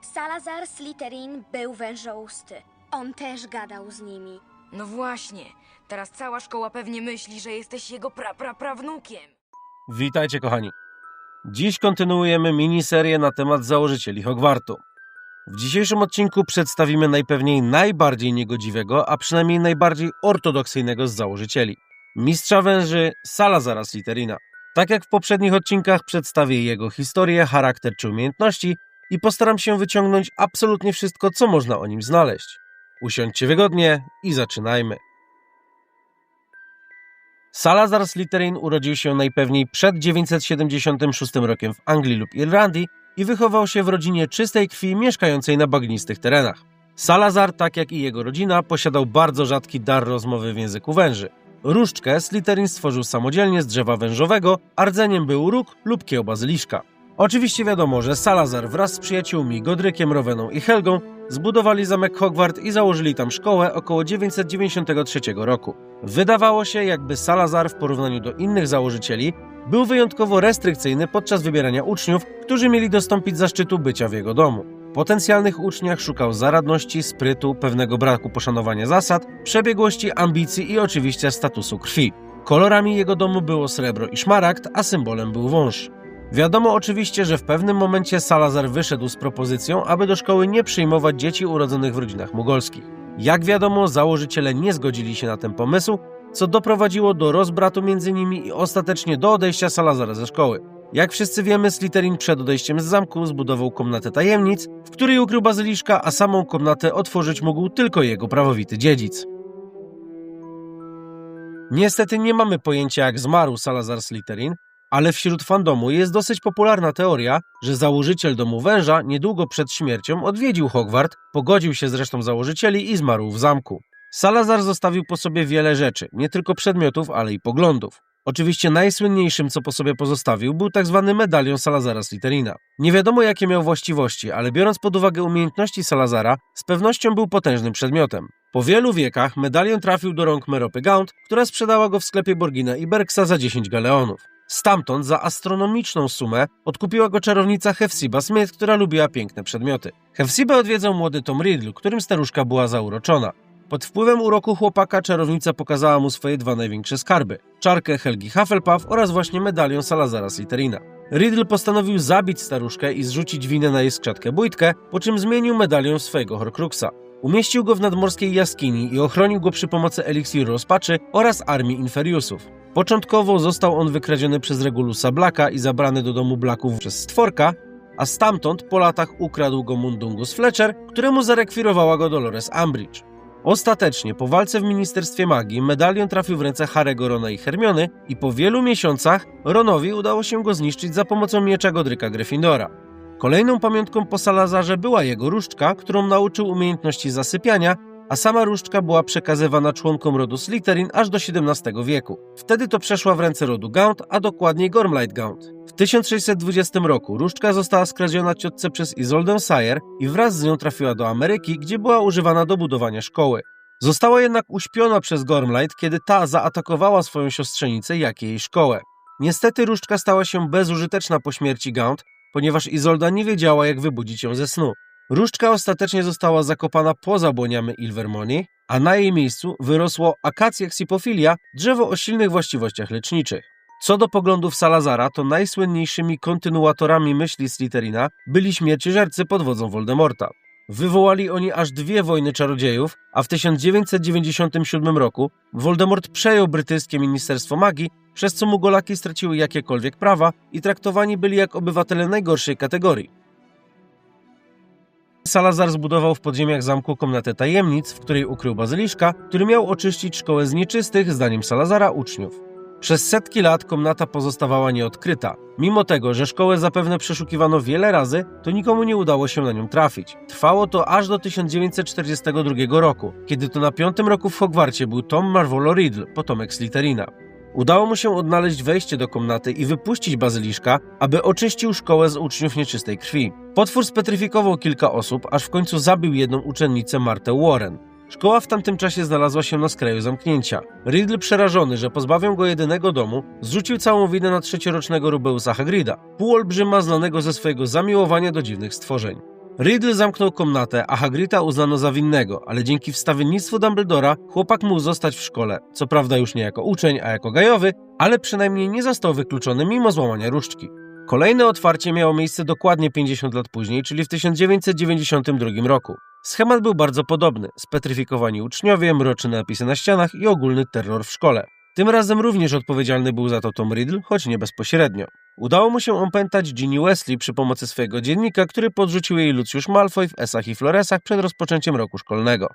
Salazar Slytherin był wężousty. On też gadał z nimi. No właśnie, teraz cała szkoła pewnie myśli, że jesteś jego pra-pra-prawnukiem. Witajcie, kochani. Dziś kontynuujemy miniserię na temat założycieli Hogwartu. W dzisiejszym odcinku przedstawimy najpewniej najbardziej niegodziwego, a przynajmniej najbardziej ortodoksyjnego z założycieli. Mistrza węży Salazara Slytherina. Tak jak w poprzednich odcinkach przedstawię jego historię, charakter czy umiejętności i postaram się wyciągnąć absolutnie wszystko, co można o nim znaleźć. Usiądźcie wygodnie i zaczynajmy. Salazar Slytherin urodził się najpewniej przed 976 rokiem w Anglii lub Irlandii i wychował się w rodzinie czystej krwi mieszkającej na bagnistych terenach. Salazar, tak jak i jego rodzina, posiadał bardzo rzadki dar rozmowy w języku węży. Różdżkę Slytherin stworzył samodzielnie z drzewa wężowego, a rdzeniem był róg lub kieł bazyliszka. Oczywiście wiadomo, że Salazar wraz z przyjaciółmi Godrykiem, Roweną i Helgą zbudowali zamek Hogwart i założyli tam szkołę około 993 roku. Wydawało się, jakby Salazar w porównaniu do innych założycieli był wyjątkowo restrykcyjny podczas wybierania uczniów, którzy mieli dostąpić zaszczytu bycia w jego domu. Potencjalnych uczniach szukał zaradności, sprytu, pewnego braku poszanowania zasad, przebiegłości, ambicji i oczywiście statusu krwi. Kolorami jego domu było srebro i szmaragd, a symbolem był wąż. Wiadomo oczywiście, że w pewnym momencie Salazar wyszedł z propozycją, aby do szkoły nie przyjmować dzieci urodzonych w rodzinach mugolskich. Jak wiadomo, założyciele nie zgodzili się na ten pomysł, co doprowadziło do rozbratu między nimi i ostatecznie do odejścia Salazara ze szkoły. Jak wszyscy wiemy, Slytherin przed odejściem z zamku zbudował komnatę tajemnic, w której ukrył bazyliszka, a samą komnatę otworzyć mógł tylko jego prawowity dziedzic. Niestety nie mamy pojęcia jak zmarł Salazar Slytherin, ale wśród fandomu jest dosyć popularna teoria, że założyciel domu węża niedługo przed śmiercią odwiedził Hogwart, pogodził się z resztą założycieli i zmarł w zamku. Salazar zostawił po sobie wiele rzeczy, nie tylko przedmiotów, ale i poglądów. Oczywiście najsłynniejszym, co po sobie pozostawił, był tak zwany medalion Salazara Slytherina. Nie wiadomo jakie miał właściwości, ale biorąc pod uwagę umiejętności Salazara, z pewnością był potężnym przedmiotem. Po wielu wiekach medalion trafił do rąk Meropy Gaunt, która sprzedała go w sklepie Borgina i Berksa za 10 galeonów. Stamtąd za astronomiczną sumę odkupiła go czarownica Hefzibah Smith, która lubiła piękne przedmioty. Hefzibah odwiedzał młody Tom Riddle, którym staruszka była zauroczona. Pod wpływem uroku chłopaka czarownica pokazała mu swoje dwa największe skarby: czarkę Helgi Hufflepuff oraz właśnie medalion Salazara Slytherina. Riddle postanowił zabić staruszkę i zrzucić winę na jej skrzatkę bójtkę, po czym zmienił medalion swojego Horcruxa. Umieścił go w nadmorskiej jaskini i ochronił go przy pomocy eliksiru rozpaczy oraz armii Inferiusów. Początkowo został on wykradziony przez Regulusa Blacka i zabrany do domu Blacków przez stworka, a stamtąd po latach ukradł go Mundungus Fletcher, któremu zarekwirowała go Dolores Umbridge. Ostatecznie, po walce w Ministerstwie Magii, medalion trafił w ręce Harry'ego, Rona i Hermiony i po wielu miesiącach Ronowi udało się go zniszczyć za pomocą miecza Godryka Gryffindora. Kolejną pamiątką po Salazarze była jego różdżka, którą nauczył umiejętności zasypiania, a sama różdżka była przekazywana członkom rodu Slytherin aż do XVII wieku. Wtedy to przeszła w ręce rodu Gaunt, a dokładniej Gormlight Gaunt. W 1620 roku różdżka została skradziona ciotce przez Isoldę Sire i wraz z nią trafiła do Ameryki, gdzie była używana do budowania szkoły. Została jednak uśpiona przez Gormlight, kiedy ta zaatakowała swoją siostrzenicę, jak i jej szkołę. Niestety różdżka stała się bezużyteczna po śmierci Gaunt, ponieważ Izolda nie wiedziała, jak wybudzić ją ze snu. Różdżka ostatecznie została zakopana poza błoniami Ilvermorny, a na jej miejscu wyrosło Acacia xipofilia, drzewo o silnych właściwościach leczniczych. Co do poglądów Salazara, to najsłynniejszymi kontynuatorami myśli Slytherina byli śmierciożercy pod wodzą Voldemorta. Wywołali oni aż dwie wojny czarodziejów, a w 1997 roku Voldemort przejął brytyjskie Ministerstwo Magii, przez co Mugolaki straciły jakiekolwiek prawa i traktowani byli jak obywatele najgorszej kategorii. Salazar zbudował w podziemiach zamku komnatę tajemnic, w której ukrył bazyliszka, który miał oczyścić szkołę z nieczystych, zdaniem Salazara, uczniów. Przez setki lat komnata pozostawała nieodkryta. Mimo tego, że szkołę zapewne przeszukiwano wiele razy, to nikomu nie udało się na nią trafić. Trwało to aż do 1942 roku, kiedy to na piątym roku w Hogwarcie był Tom Marvolo Riddle, potomek Slytherina. Udało mu się odnaleźć wejście do komnaty i wypuścić bazyliszka, aby oczyścił szkołę z uczniów nieczystej krwi. Potwór spetryfikował kilka osób, aż w końcu zabił jedną uczennicę Martę Warren. Szkoła w tamtym czasie znalazła się na skraju zamknięcia. Riddle przerażony, że pozbawią go jedynego domu, zrzucił całą winę na trzeciorocznego Rubeusa Hagrida, półolbrzyma znanego ze swojego zamiłowania do dziwnych stworzeń. Riddle zamknął komnatę, a Hagrita uznano za winnego, ale dzięki wstawiennictwu Dumbledora chłopak mógł zostać w szkole. Co prawda już nie jako uczeń, a jako gajowy, ale przynajmniej nie został wykluczony mimo złamania różdżki. Kolejne otwarcie miało miejsce dokładnie 50 lat później, czyli w 1992 roku. Schemat był bardzo podobny: spetryfikowani uczniowie, mroczne napisy na ścianach i ogólny terror w szkole. Tym razem również odpowiedzialny był za to Tom Riddle, choć nie bezpośrednio. Udało mu się opętać Ginny Wesley przy pomocy swojego dziennika, który podrzucił jej Lucius Malfoy w Esach i Floresach przed rozpoczęciem roku szkolnego.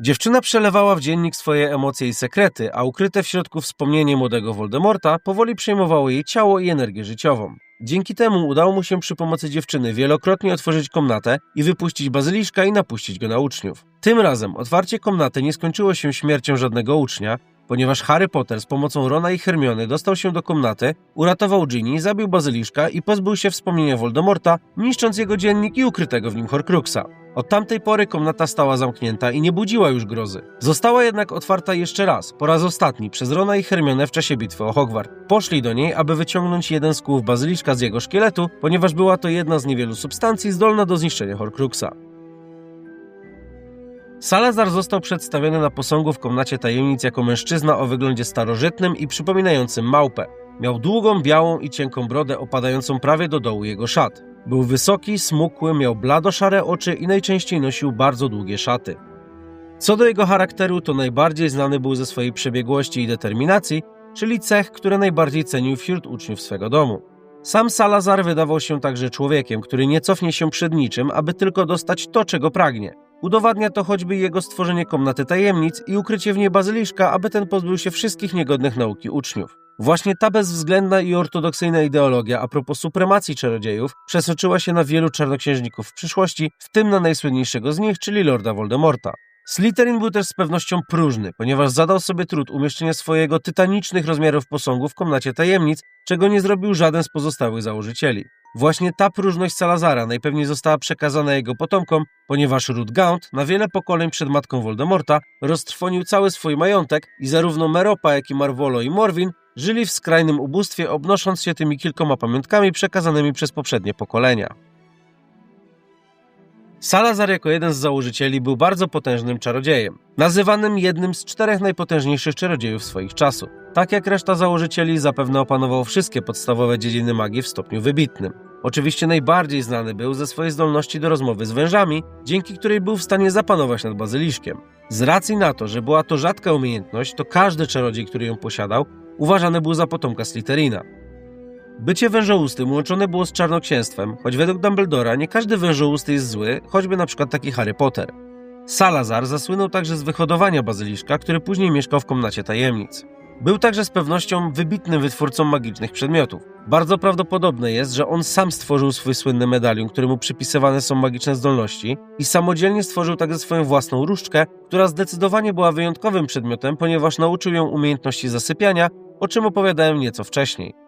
Dziewczyna przelewała w dziennik swoje emocje i sekrety, a ukryte w środku wspomnienie młodego Voldemorta powoli przejmowało jej ciało i energię życiową. Dzięki temu udało mu się przy pomocy dziewczyny wielokrotnie otworzyć komnatę i wypuścić bazyliszka i napuścić go na uczniów. Tym razem otwarcie komnaty nie skończyło się śmiercią żadnego ucznia, ponieważ Harry Potter z pomocą Rona i Hermiony dostał się do komnaty, uratował Ginny, zabił bazyliszka i pozbył się wspomnienia Voldemorta, niszcząc jego dziennik i ukrytego w nim Horcruxa. Od tamtej pory komnata stała zamknięta i nie budziła już grozy. Została jednak otwarta jeszcze raz, po raz ostatni, przez Rona i Hermionę w czasie bitwy o Hogwart. Poszli do niej, aby wyciągnąć jeden z kłów bazyliszka z jego szkieletu, ponieważ była to jedna z niewielu substancji zdolna do zniszczenia Horcruxa. Salazar został przedstawiony na posągu w komnacie tajemnic jako mężczyzna o wyglądzie starożytnym i przypominającym małpę. Miał długą, białą i cienką brodę opadającą prawie do dołu jego szat. Był wysoki, smukły, miał blado-szare oczy i najczęściej nosił bardzo długie szaty. Co do jego charakteru, to najbardziej znany był ze swojej przebiegłości i determinacji, czyli cech, które najbardziej cenił wśród uczniów swego domu. Sam Salazar wydawał się także człowiekiem, który nie cofnie się przed niczym, aby tylko dostać to, czego pragnie. Udowadnia to choćby jego stworzenie komnaty tajemnic i ukrycie w niej bazyliszka, aby ten pozbył się wszystkich niegodnych nauki uczniów. Właśnie ta bezwzględna i ortodoksyjna ideologia a propos supremacji czarodziejów przesoczyła się na wielu czarnoksiężników w przyszłości, w tym na najsłynniejszego z nich, czyli Lorda Voldemorta. Slytherin był też z pewnością próżny, ponieważ zadał sobie trud umieszczenia swojego tytanicznych rozmiarów posągu w komnacie tajemnic, czego nie zrobił żaden z pozostałych założycieli. Właśnie ta próżność Salazara najpewniej została przekazana jego potomkom, ponieważ Ruth Gaunt na wiele pokoleń przed matką Voldemorta roztrwonił cały swój majątek i zarówno Meropa, jak i Marvolo i Morwin żyli w skrajnym ubóstwie, obnosząc się tymi kilkoma pamiątkami przekazanymi przez poprzednie pokolenia. Salazar jako jeden z założycieli był bardzo potężnym czarodziejem, nazywanym jednym z czterech najpotężniejszych czarodziejów swoich czasów. Tak jak reszta założycieli, zapewne opanował wszystkie podstawowe dziedziny magii w stopniu wybitnym. Oczywiście najbardziej znany był ze swojej zdolności do rozmowy z wężami, dzięki której był w stanie zapanować nad bazyliszkiem. Z racji na to, że była to rzadka umiejętność, to każdy czarodziej, który ją posiadał, uważany był za potomka Slytherina. Bycie wężołustym łączone było z czarnoksięstwem, choć według Dumbledora nie każdy wężołusty jest zły, choćby na przykład taki Harry Potter. Salazar zasłynął także z wyhodowania bazyliszka, który później mieszkał w komnacie tajemnic. Był także z pewnością wybitnym wytwórcą magicznych przedmiotów. Bardzo prawdopodobne jest, że on sam stworzył swój słynny medalion, któremu przypisywane są magiczne zdolności i samodzielnie stworzył także swoją własną różdżkę, która zdecydowanie była wyjątkowym przedmiotem, ponieważ nauczył ją umiejętności zasypiania, o czym opowiadałem nieco wcześniej.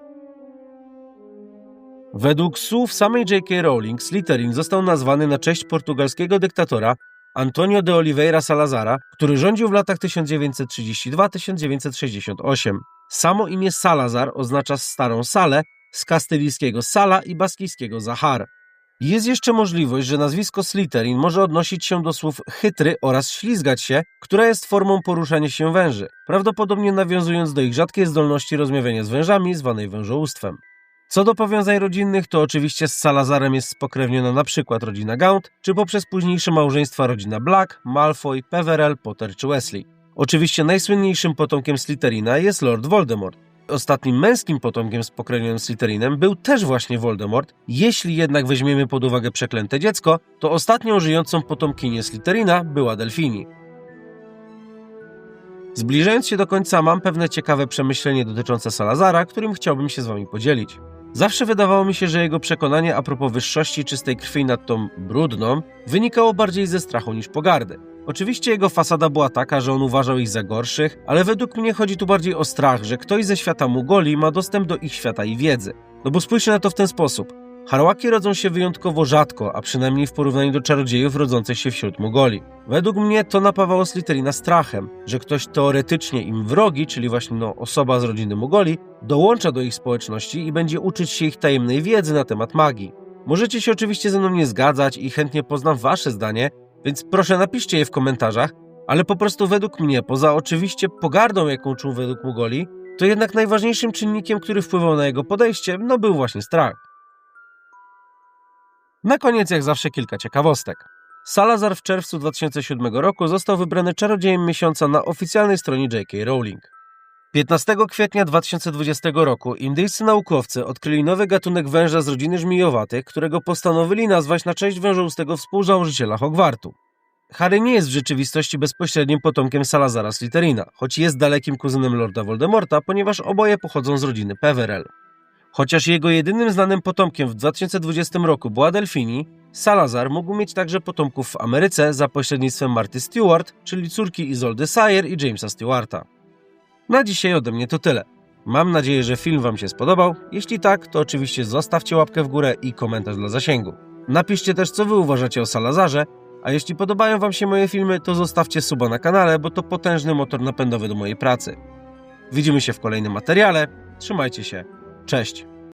Według słów samej J.K. Rowling, Slytherin został nazwany na cześć portugalskiego dyktatora Antonio de Oliveira Salazara, który rządził w latach 1932-1968. Samo imię Salazar oznacza starą salę z kastylijskiego sala i baskijskiego zahar. Jest jeszcze możliwość, że nazwisko Slytherin może odnosić się do słów chytry oraz ślizgać się, która jest formą poruszania się węży, prawdopodobnie nawiązując do ich rzadkiej zdolności rozmawiania z wężami, zwanej wężołóstwem. Co do powiązań rodzinnych, to oczywiście z Salazarem jest spokrewniona na przykład rodzina Gaunt, czy poprzez późniejsze małżeństwa rodzina Black, Malfoy, Peverell, Potter czy Wesley. Oczywiście najsłynniejszym potomkiem Slytherina jest Lord Voldemort. Ostatnim męskim potomkiem spokrewnionym Slytherinem był też właśnie Voldemort. Jeśli jednak weźmiemy pod uwagę przeklęte dziecko, to ostatnią żyjącą potomkinię Slytherina była Delfini. Zbliżając się do końca, mam pewne ciekawe przemyślenie dotyczące Salazara, którym chciałbym się z wami podzielić. Zawsze wydawało mi się, że jego przekonanie a propos wyższości czystej krwi nad tą brudną wynikało bardziej ze strachu niż pogardy. Oczywiście jego fasada była taka, że on uważał ich za gorszych, ale według mnie chodzi tu bardziej o strach, że ktoś ze świata Mugoli ma dostęp do ich świata i wiedzy. No bo spójrzcie na to w ten sposób. Harłaki rodzą się wyjątkowo rzadko, a przynajmniej w porównaniu do czarodziejów rodzących się wśród Mugoli. Według mnie to napawało Slytherina strachem, że ktoś teoretycznie im wrogi, czyli właśnie no, osoba z rodziny Mugoli, dołącza do ich społeczności i będzie uczyć się ich tajemnej wiedzy na temat magii. Możecie się oczywiście ze mną nie zgadzać i chętnie poznam wasze zdanie, więc proszę napiszcie je w komentarzach, ale po prostu według mnie, poza oczywiście pogardą, jaką czuł według Mugoli, to jednak najważniejszym czynnikiem, który wpływał na jego podejście, no był właśnie strach. Na koniec, jak zawsze, kilka ciekawostek. Salazar w czerwcu 2007 roku został wybrany czarodziejem miesiąca na oficjalnej stronie J.K. Rowling. 15 kwietnia 2020 roku indyjscy naukowcy odkryli nowy gatunek węża z rodziny żmijowatych, którego postanowili nazwać na cześć wężołustego współzałożyciela Hogwartu. Harry nie jest w rzeczywistości bezpośrednim potomkiem Salazara Slytherina, choć jest dalekim kuzynem Lorda Voldemorta, ponieważ oboje pochodzą z rodziny Peverell. Chociaż jego jedynym znanym potomkiem w 2020 roku była Delfini, Salazar mógł mieć także potomków w Ameryce za pośrednictwem Marty Stewart, czyli córki Izoldy Sayer i Jamesa Stewarta. Na dzisiaj ode mnie to tyle. Mam nadzieję, że film Wam się spodobał. Jeśli tak, to oczywiście zostawcie łapkę w górę i komentarz dla zasięgu. Napiszcie też, co Wy uważacie o Salazarze, a jeśli podobają Wam się moje filmy, to zostawcie suba na kanale, bo to potężny motor napędowy do mojej pracy. Widzimy się w kolejnym materiale. Trzymajcie się. Cześć.